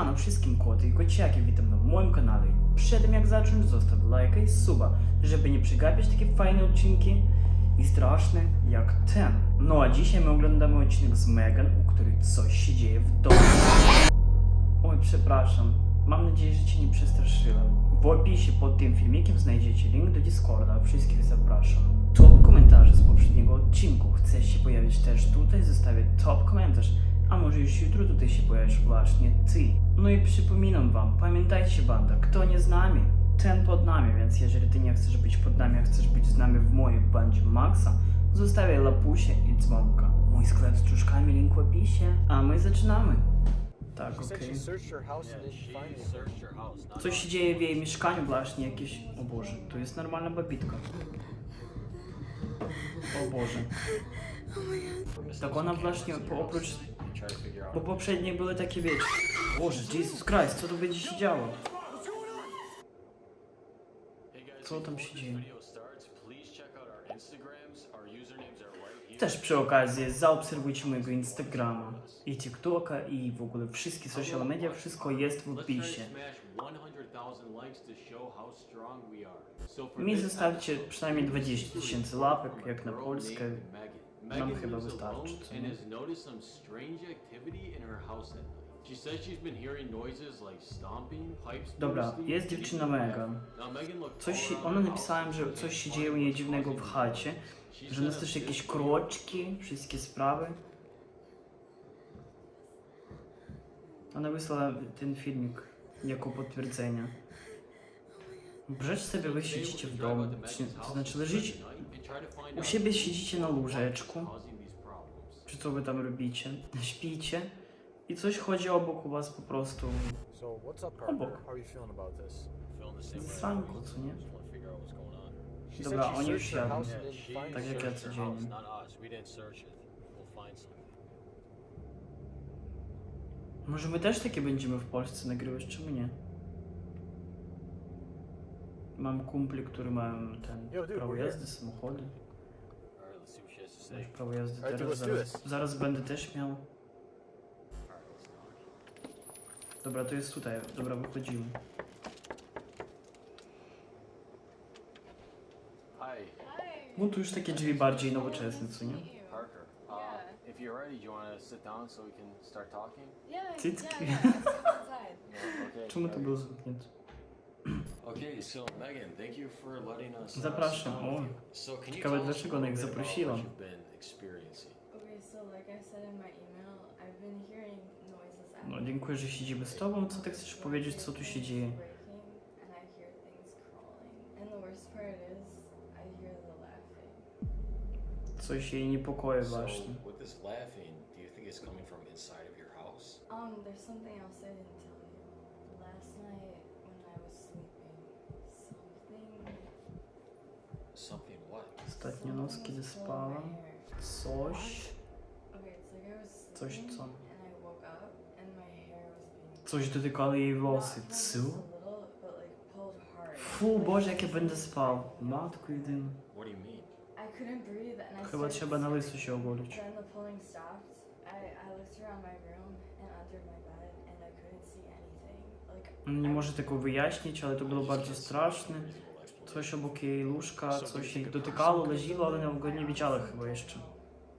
Siemano wszystkim koty i kociaki, witam na moim kanale. Przed tym jak zacząć, zostaw lajka i suba, żeby nie przegapić takie fajne odcinki i straszne jak ten. No a dzisiaj my oglądamy odcinek z Megan, u której coś się dzieje w domu. Oj, przepraszam. Mam nadzieję, że cię nie przestraszyłem. W opisie pod tym filmikiem znajdziecie link do Discorda. Wszystkich zapraszam. Top komentarze z poprzedniego odcinku. Chcesz się pojawić też tutaj? Zostawię top komentarz. A może już jutro tutaj się pojawisz właśnie ty. No i przypominam wam, pamiętajcie banda, kto nie z nami, ten pod nami, więc jeżeli ty nie chcesz być pod nami, a chcesz być z nami w mojej bandzie Maxa, zostawiaj lapusie i dzwonka. Mój sklep z czuszkami, link w opisie. A my zaczynamy. Tak, okej. Coś się dzieje w jej mieszkaniu właśnie jakieś... O Boże, to jest normalna babitka. O Boże. Tak ona właśnie oprócz... Bo poprzednie były takie wiecie... Boże, Jesus Christ, co tu będzie się działo? Co tam się dzieje? Też przy okazji zaobserwujcie mojego Instagrama i TikToka i w ogóle wszystkie social media, wszystko jest w opisie. smash 100,000 likes to show how strong we are. So for Mi zostawcie przynajmniej we 20 recently tysięcy łapek, jak na Polskę. Nam chyba wystarczy, alone co and nie? has noticed some strange activity in her house at night. She says she's been hearing noises like stomping, pipes Dobra, bursting, jest dziewczyna Megan. laughing. Now, Megan looked Coś się, ona the napisałem, house że and coś się dzieje u niej dziwnego w chacie, She że said nas też jakieś kroczki, wszystkie sprawy. Ona wysłała ten filmik jako potwierdzenie. Wyobraź sobie, wy siedzicie w domu, to znaczy leżycie, u siebie siedzicie na łóżeczku, czy co wy tam robicie, śpicie i coś chodzi obok u was po prostu. Obok. This? Sanko, co nie? Dobra, oni już jadą. Tak jak ja codziennie. Może my też takie będziemy w Polsce nagrywać, czemu nie? Mam kumpli, które mają ten prawo jazdy, samochody. Masz prawo jazdy teraz, zaraz, zaraz będę też miał. Dobra, to jest tutaj, dobra, wychodzimy. No tu już takie drzwi bardziej nowoczesne, co nie? Parker. Uh, if you're ready, do you want to sit down so we can start talking? Yeah, Cycki. yeah, yeah. Outside. Yeah, okay. Czemu to było zamknięte? Okay, so Megan, thank you for letting us. uh, Zapraszam, sit down o. with you. So can you Ciekawe, tell us a ona little ich bit about zaprosiła. what you've been experiencing? Okay, so like I said in my email, I've been hearing noises at No dziękuję, że siedzimy z tobą. Co ty chcesz powiedzieć, co tu się dzieje? Breaking, and I hear things crawling. And the worst part is, I hear the laughing. Coś jej niepokoi So, właśnie. with this laughing, do you think it's coming from inside of your house? Um, there's something else I didn't tell you. Last night when I was sleeping, something. Something what? Ostatnią noc, something kiedy was pulling my spałam, hair. coś, Okay, it's like I was Coś sleeping co? and I woke up and my hair was being coś dotykało jej włosy. Not just Cu? a little, but like pulled hard. Fu, Boże, jak ja będę spał. Matko jedyna. What do you mean? I couldn't breathe and I Chyba started trzeba na screaming. lyso się ogolić. Then the pulling stopped. I, I looked around my room and under my bed and I couldn't see anything. Like On nie I- może tego wyjaśnić, ale to było bardzo straszne. Coś obok jej łóżka, coś jej dotykało, leziło, ale ona go nie widziała chyba jeszcze.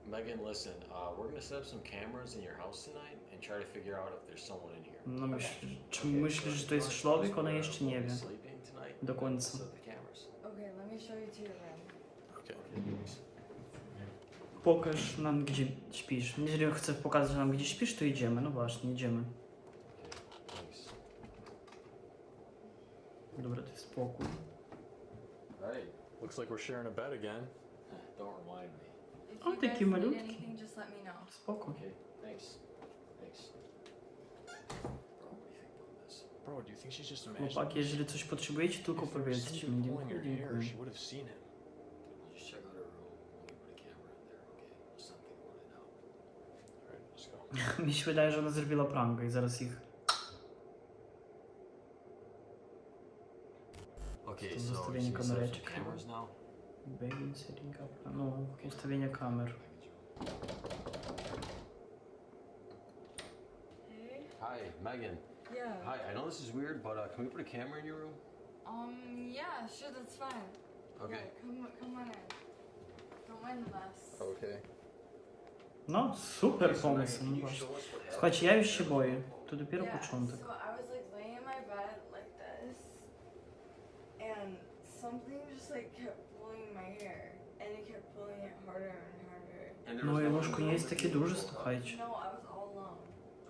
Megan, listen, uh, we're gonna set up some cameras in your house tonight and try to figure out if there's someone in here. No myśl, czy myślisz, że to jest człowiek? Ona jeszcze nie wie. Sleeping tonight? Do końca. Set the cameras. Okay, let me show you to your room. Okay. thanks. Pokaż nam, gdzie śpisz. Jeżeli chcesz pokazać nam, gdzie śpisz, to idziemy. No właśnie, idziemy. Dobra, to jest pokój. Looks like we're sharing a bed again. Don't remind me. If Oh, you guys need malutki. anything, just let me know. Spoko. Okay, thanks. Thanks. Bro, what do you think about this? Bro, do you think she's just imagining? Chłopaki, jeżeli coś potrzebujecie, tylko If there was powiedzcie mi. pulling Dziękuję, your hair, dziękuję. she would have seen him. Just check out her room. Let me put a camera in there, okay? Let's not think about it now. Alright, let's go. Mi się wydaje, że ona zrobiła i zaraz ich... cameras now? Begin setting up... No, ustawienia kamer. Hey. Hi, Megan. Yeah. Hi, I know this is weird, but uh, can we put a camera in your room? Um, yeah, sure, that's fine. Okay. Yeah, come, come on in. Don't mind the mess. Okay. No, super pomysł. No właśnie. Słuchajcie, ja już się boję. To dopiero yeah, początek. so I was like laying in my bed like this, and something just like kept pulling my hair, and it kept pulling it harder and harder. Moje łóżko nie jest takie duże, słuchajcie. No, I was all alone.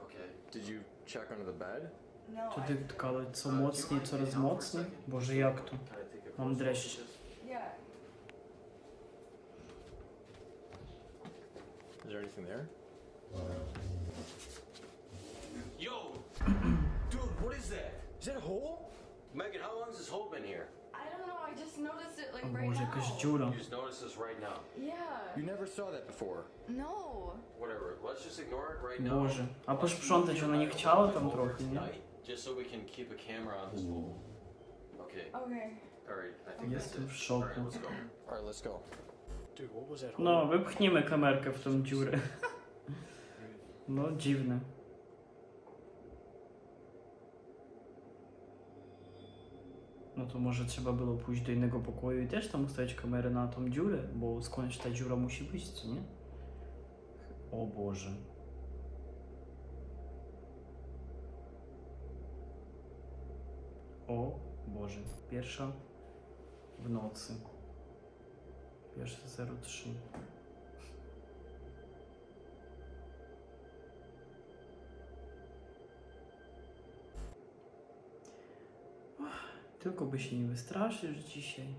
Okay. Did you check under the bed? No, I, Туди ткали co mocniej, coraz mocniej. Boże, jak to? Can I take a Mam closer dreszcz. look at this? yeah. Is there anything there? Yo! Dude, what is that? Is that a hole? Megan, how long has this hole been here? I just noticed it like O right Boże, now. jakaś dziura. You just noticed this right now. Yeah. You never saw that before. No. Whatever. Let's just ignore it right now. Boże. A posprzątać ona nie chciała tam trochę, nie? Just so we can keep a camera on this hole. Okay. Okay. Alright, I think Jestem w szoku. Alright, let's go. Alright, let's go. Dude, what was that hole? No, wypchnijmy kamerkę w tą dziurę. No, dziwne. No to może trzeba było pójść do innego pokoju i też tam ustawić kamerę na tą dziurę, bo skądś ta dziura musi być, co nie? O Boże. O Boże. Pierwsza w nocy. Pierwsze 03. Tylko by się nie wystraszysz dzisiaj.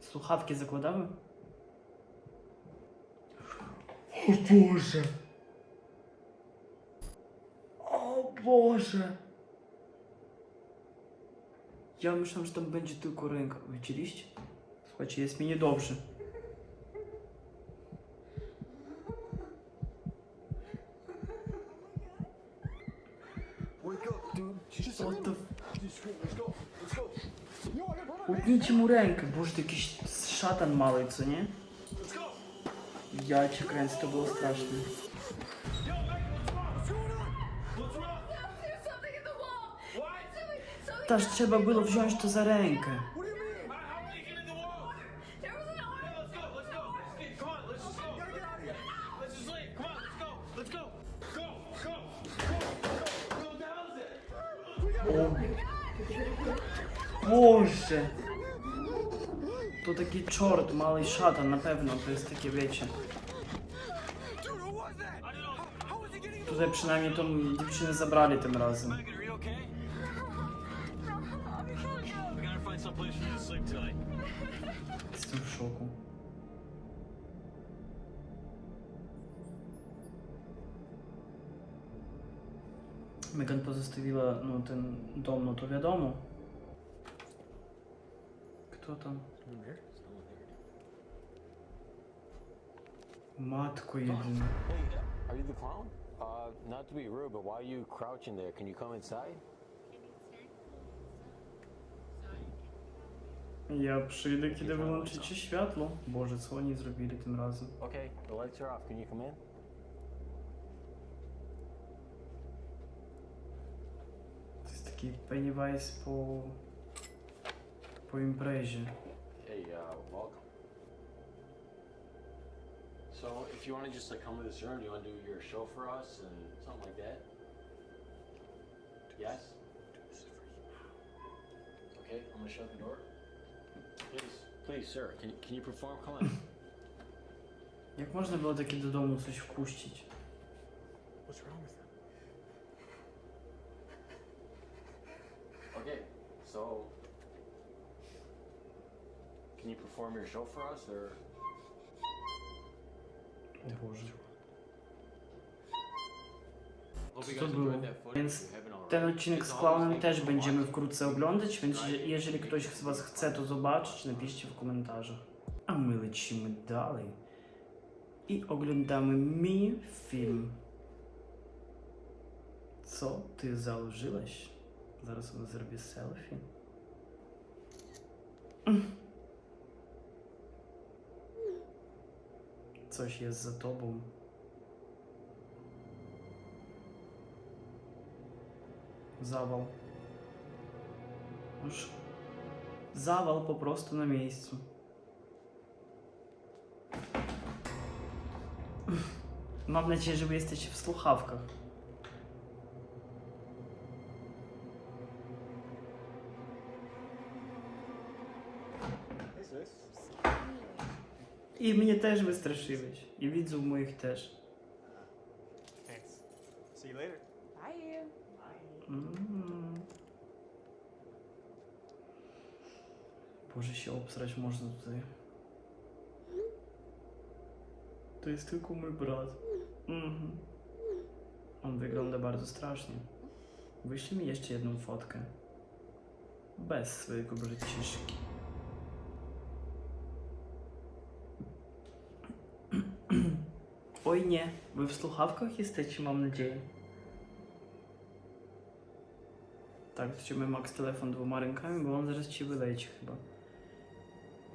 Słuchawki zakładamy? O Boże! O Boże! Ja myślałem, że tam będzie tylko ręka. Widzieliście? Słuchajcie, jest mi niedobrze. Wake up, dude. She just What the... Just scream. Let's go. Let's go. Yo, I got brother. Utnijcie mu rękę. Boże, to jakiś szatan mały, co nie? Let's go. Ja cię kręcę, to było straszne. Yo, Megan, То такий чорт, малий шата, напевно, то є таке вечір. Туди принаймні там дівчини забрали тим разом. Це в шоку. Меган позаставила ну, ten дом, ну то відомо. Kto tam? Matko jedyna. Hey, are you the clown? Uh, not to be rude, but why are you crouching there? Can you come inside? Ja przyjdę, kiedy wyłączycie światło. Boże, co oni zrobili tym razem? Okay, the lights are off. Can you come in? To jest taki Pennywise po... po imprezie. Hey, uh, welcome. So, if you want to just like come to this room, do you want to do your show for us and something like that? Yes? Okay, I'm gonna shut the door. Please, please, sir, can, can you perform? Come on. Jak można było takie do domu coś wpuścić? Perform your show for us, or. Hope Co to było? Więc ten odcinek z klaunem też będziemy wkrótce oglądać, więc je- jeżeli ktoś z Was chce to zobaczyć, napiszcie w komentarzach. A my lecimy dalej i oglądamy mini film. Co ty założyłeś? Zaraz on zrobię selfie. co jest za tobą. Zawał. Już zawal po prostu na miejscu. Mam nadzieję, że wy jesteście w słuchawkach. I mnie też wystraszyłeś. I widzów moich też. Thanks. See you later. Bye. Mm. Boże się obsrać można tutaj. To jest tylko mój brat. Mhm. On wygląda bardzo strasznie. Wyślij mi jeszcze jedną fotkę. Bez swojego braciszki. Oj nie, wy w słuchawkach jesteście, mam nadzieję. Tak, trzymaj Max telefon dwoma rękami, bo on zaraz ci wyleci chyba.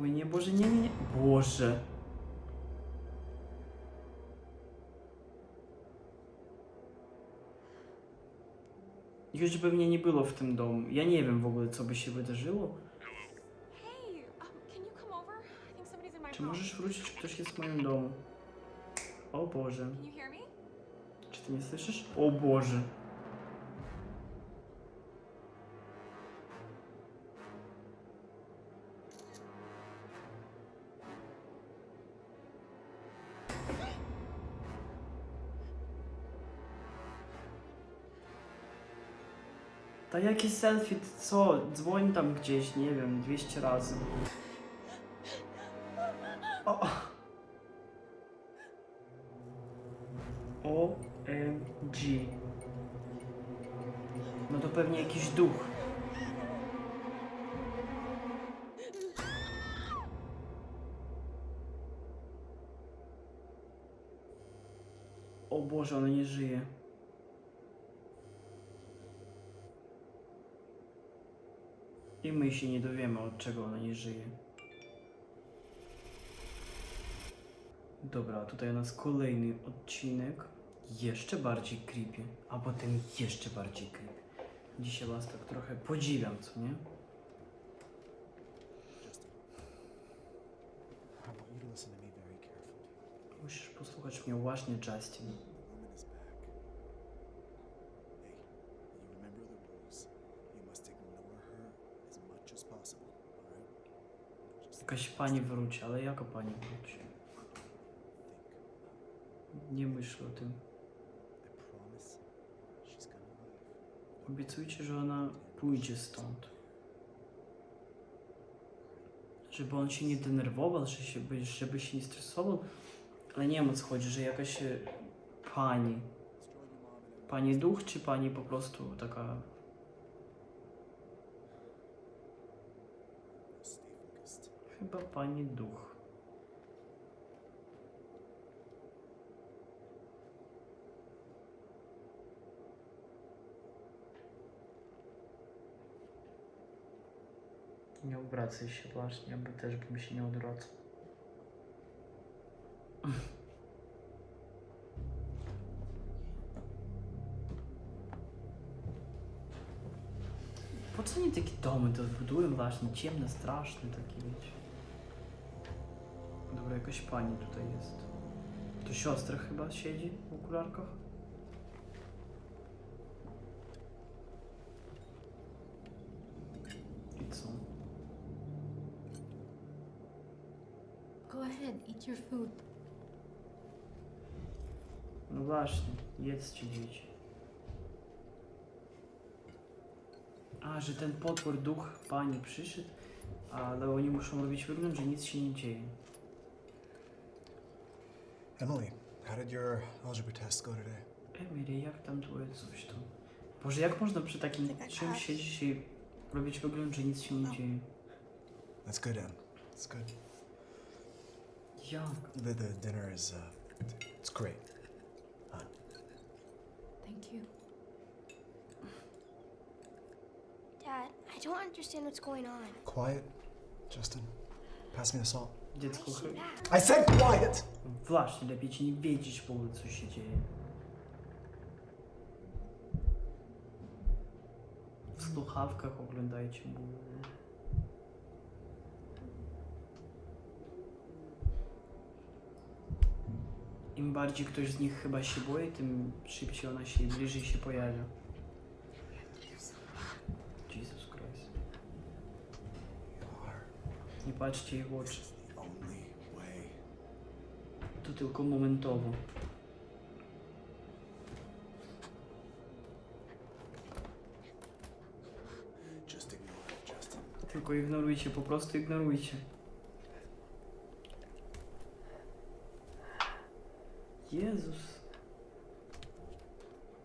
Oj nie, Boże, nie, nie, nie. Boże. Już by mnie nie było w tym domu. Ja nie wiem w ogóle, co by się wydarzyło. Czy możesz wrócić? Ktoś jest w moim domu. O Boże. Czy ty nie słyszysz? O Boże. Ta jakie selfie, co? Dzwoń tam gdzieś, nie wiem, 200 razy. OMG. No to pewnie jakiś duch. O Boże, ona nie żyje. I my się nie dowiemy, od czego ona nie żyje. Dobra, tutaj u nas kolejny odcinek. Jeszcze bardziej creepy, a potem jeszcze bardziej creepy. Dzisiaj was tak trochę podziwiam, co nie? Musisz posłuchać mnie właśnie, Justin. Jakaś pani wróci, ale jaka pani wróci? Nie myśl o tym. I promise she's gonna leave. Obiecujcie, że ona pójdzie stąd. Żeby on się nie denerwował, że się, żeby się nie stresował. Ale nie wiem o co chodzi, że jakaś pani. Pani duch, czy pani po prostu taka. Chyba pani duch. Nie obracaj się właśnie, by też bym się nie odwracał. Po co oni takie domy to budują właśnie, ciemne, straszne takie, wiecie. Dobra, jakaś pani tutaj jest. To siostra chyba siedzi w okularkach? I co? Go ahead, eat your food. No właśnie, jedzcie dzieci. A, że ten potwór, duch pani przyszedł, ale oni muszą robić wygląd, że nic się nie dzieje. Emily, how did your algebra test go today? Emily, jak tam twoje coś tam? Boże, jak można przy takim czymś siedzieć i robić wygląd, że nic się nie dzieje? That's good, Em. That's good. Jak? The, the dinner is, uh, it's great. Thank you. Dad, I don't understand what's going on. Quiet, Justin. Pass me the salt. Dziecko Why is she chyba... back? I said quiet! Właśnie, lepiej ci nie wiedzieć w ogóle, co się dzieje. w słuchawkach oglądajcie, bo im bardziej ktoś z nich chyba się boi, tym szybciej ona się bliżej się pojawia. Jesus Christ. Nie patrzcie jej w oczy. To tylko momentowo. Tylko ignorujcie, po prostu ignorujcie. Jezus.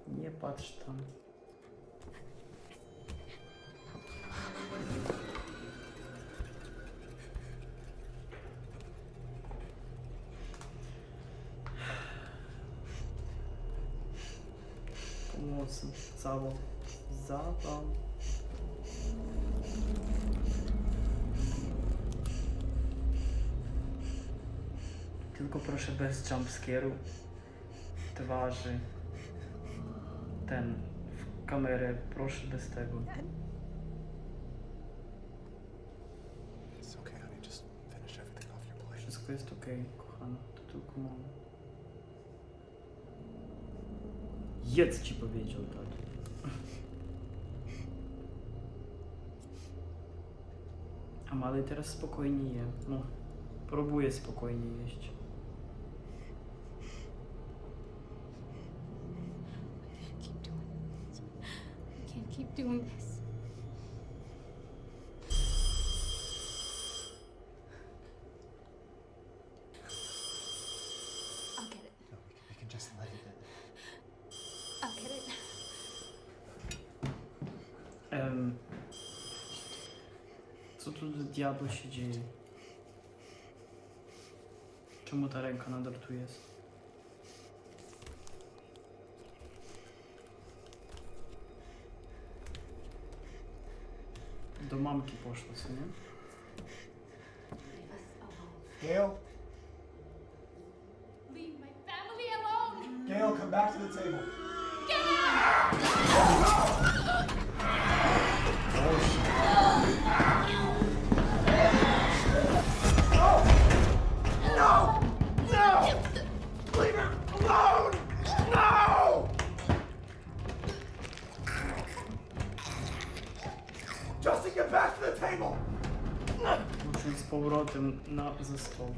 Nie patrz tam. Pomocy. Zawał. Zawał. Tylko proszę bez jumpscare'u twarzy. Ten w kamerę, proszę bez tego. Wszystko jest okej, kochana. To tylko moment. Jedz ci powiedział tato. A mały teraz spokojnie je. No, próbuje spokojnie jeść. Keep doing this. I can't keep doing this. I'll get it. No, we can, we can just let it. I'll get it. Em, co tu do diabła się dzieje? Czemu ta ręka nadal tu jest? Mamki poszła, co nie? Gail, Leave my family alone! Gail, come back to the table. Justin, Muszę z powrotem na ze stołu.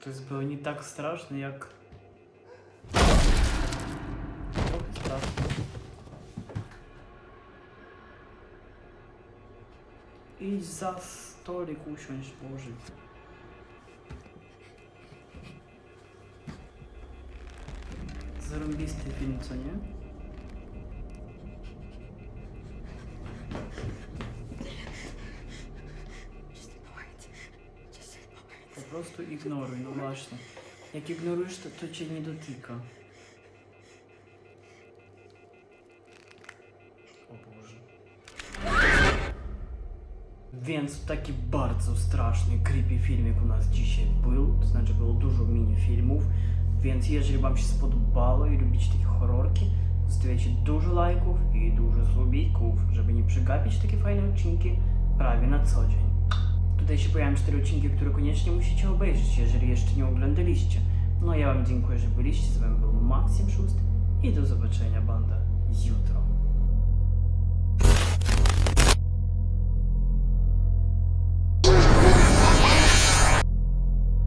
To jest było nie tak straszne jak... Trochę straszne. Idź za stolik usiąść, Boże. Zarąbisty film, co nie? Just ignore it. Just ignore it. Po prostu ignoruj, no właśnie. Jak ignorujesz, to, to cię nie dotyka. O Boże. Więc taki bardzo straszny, creepy filmik u nas dzisiaj był, to znaczy było dużo mini filmów, więc jeżeli wam się spodobało i lubicie takie horrorki, zostawiajcie dużo lajków i dużo subików, żeby nie przegapić takie fajne odcinki prawie na co dzień. Tutaj się pojawią cztery odcinki, które koniecznie musicie obejrzeć, jeżeli jeszcze nie oglądaliście. No ja wam dziękuję, że byliście, z wami był Maksim Szust i do zobaczenia banda jutro.